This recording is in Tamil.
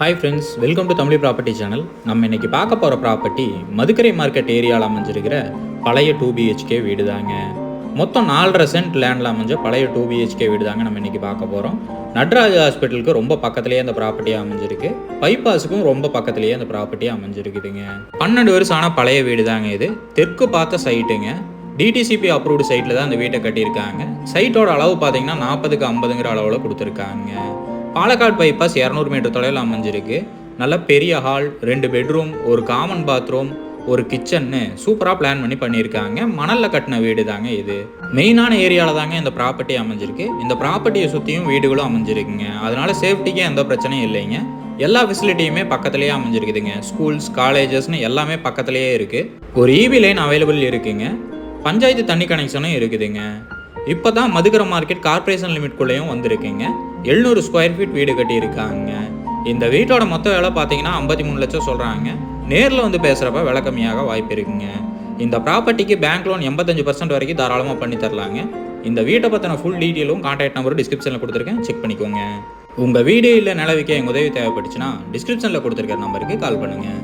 Hi friends welcome to Tamil property channel நம்ம இன்னைக்கு பார்க்க போகிற ப்ராப்பர்ட்டி மதுக்கரை மார்க்கெட் ஏரியாவில் அமைஞ்சிருக்கிற பழைய டூ பிஹெச்கே வீடு தாங்க. மொத்தம் நாலரை சென்ட் லேண்டில் அமைஞ்ச பழைய டூ பிஹெச்கே வீடு தாங்க நம்ம இன்னைக்கு பார்க்க போகிறோம் நட்ராஜ் ஹாஸ்பிட்டலுக்கு ரொம்ப பக்கத்துலேயே அந்த ப்ராப்பர்ட்டி அமைஞ்சிருக்கு. பைபாஸுக்கும் ரொம்ப பக்கத்துலேயே அந்த ப்ராப்பர்ட்டி அமைஞ்சிருக்குதுங்க. பன்னெண்டு வருஷம் ஆனால் பழைய வீடு தாங்க இது. தெற்கு பார்த்த சைட்டுங்க டிடிசிபி அப்ரூவ்டு சைட்டில் தான் அந்த வீட்டை கட்டியிருக்காங்க. சைட்டோட அளவு பார்த்தீங்கன்னா நாற்பதுக்கு ஐம்பதுங்கிற அளவில் கொடுத்துருக்காங்க. பாலக்காடு பைபாஸ் இரநூறு மீட்டர் தொலைவில் அமைஞ்சிருக்கு. நல்ல பெரிய ஹால் ரெண்டு பெட்ரூம் ஒரு காமன் பாத்ரூம் ஒரு கிச்சன்னு சூப்பராக பிளான் பண்ணி பண்ணியிருக்காங்க. மணலில் கட்டின வீடு தாங்க இது. மெயினான ஏரியாவில் தாங்க இந்த ப்ராப்பர்ட்டி அமைஞ்சிருக்கு. இந்த ப்ராப்பர்ட்டியை சுற்றியும் வீடுகளும் அமைஞ்சிருக்குங்க. அதனால சேஃப்டிக்கே எந்த பிரச்சனையும் இல்லைங்க. எல்லா ஃபெசிலிட்டியுமே பக்கத்துலேயே அமைஞ்சிருக்குதுங்க. ஸ்கூல்ஸ் காலேஜஸ்னு எல்லாமே பக்கத்துலேயே இருக்குது ஒரு இபி லைன் அவைலபிள் இருக்குங்க. பஞ்சாயத்து தண்ணி கனெக்ஷனும் இருக்குதுங்க. இப்போ தான் மதுக்கரை மார்க்கெட் கார்ப்பரேஷன் லிமிட்குள்ளேயும் வந்திருக்குங்க. எழுநூறு ஸ்கொயர் ஃபீட் வீடு கட்டியிருக்காங்க. இந்த வீட்டோட மொத்த விலை பார்த்தீங்கன்னா ஐம்பத்தி மூணு லட்சம் சொல்கிறாங்க நேரில் வந்து பேசுகிறப்ப விலை கம்மியாக வாய்ப்பு இருக்குங்க. இந்த ப்ராப்பர்ட்டிக்கு பேங்க் லோன் எண்பத்தஞ்சு பர்சன்ட் வரைக்கும் தாராளமாக பண்ணி தரலாங்க. இந்த வீட்டை பற்றின ஃபுல் டீட்டெயிலும் கான்டாக்ட் நம்பரும் டிஸ்கிரிப்ஷனில் கொடுத்துருக்கேன். செக் பண்ணிக்கோங்க. உங்கள் வீடு இல்லை நிலவிக்க எங்கள் உதவி தேவைப்பட்டுச்சுன்னா டிஸ்கிரிப்ஷனில் கொடுத்துருக்க நம்பருக்கு கால் பண்ணுங்கள்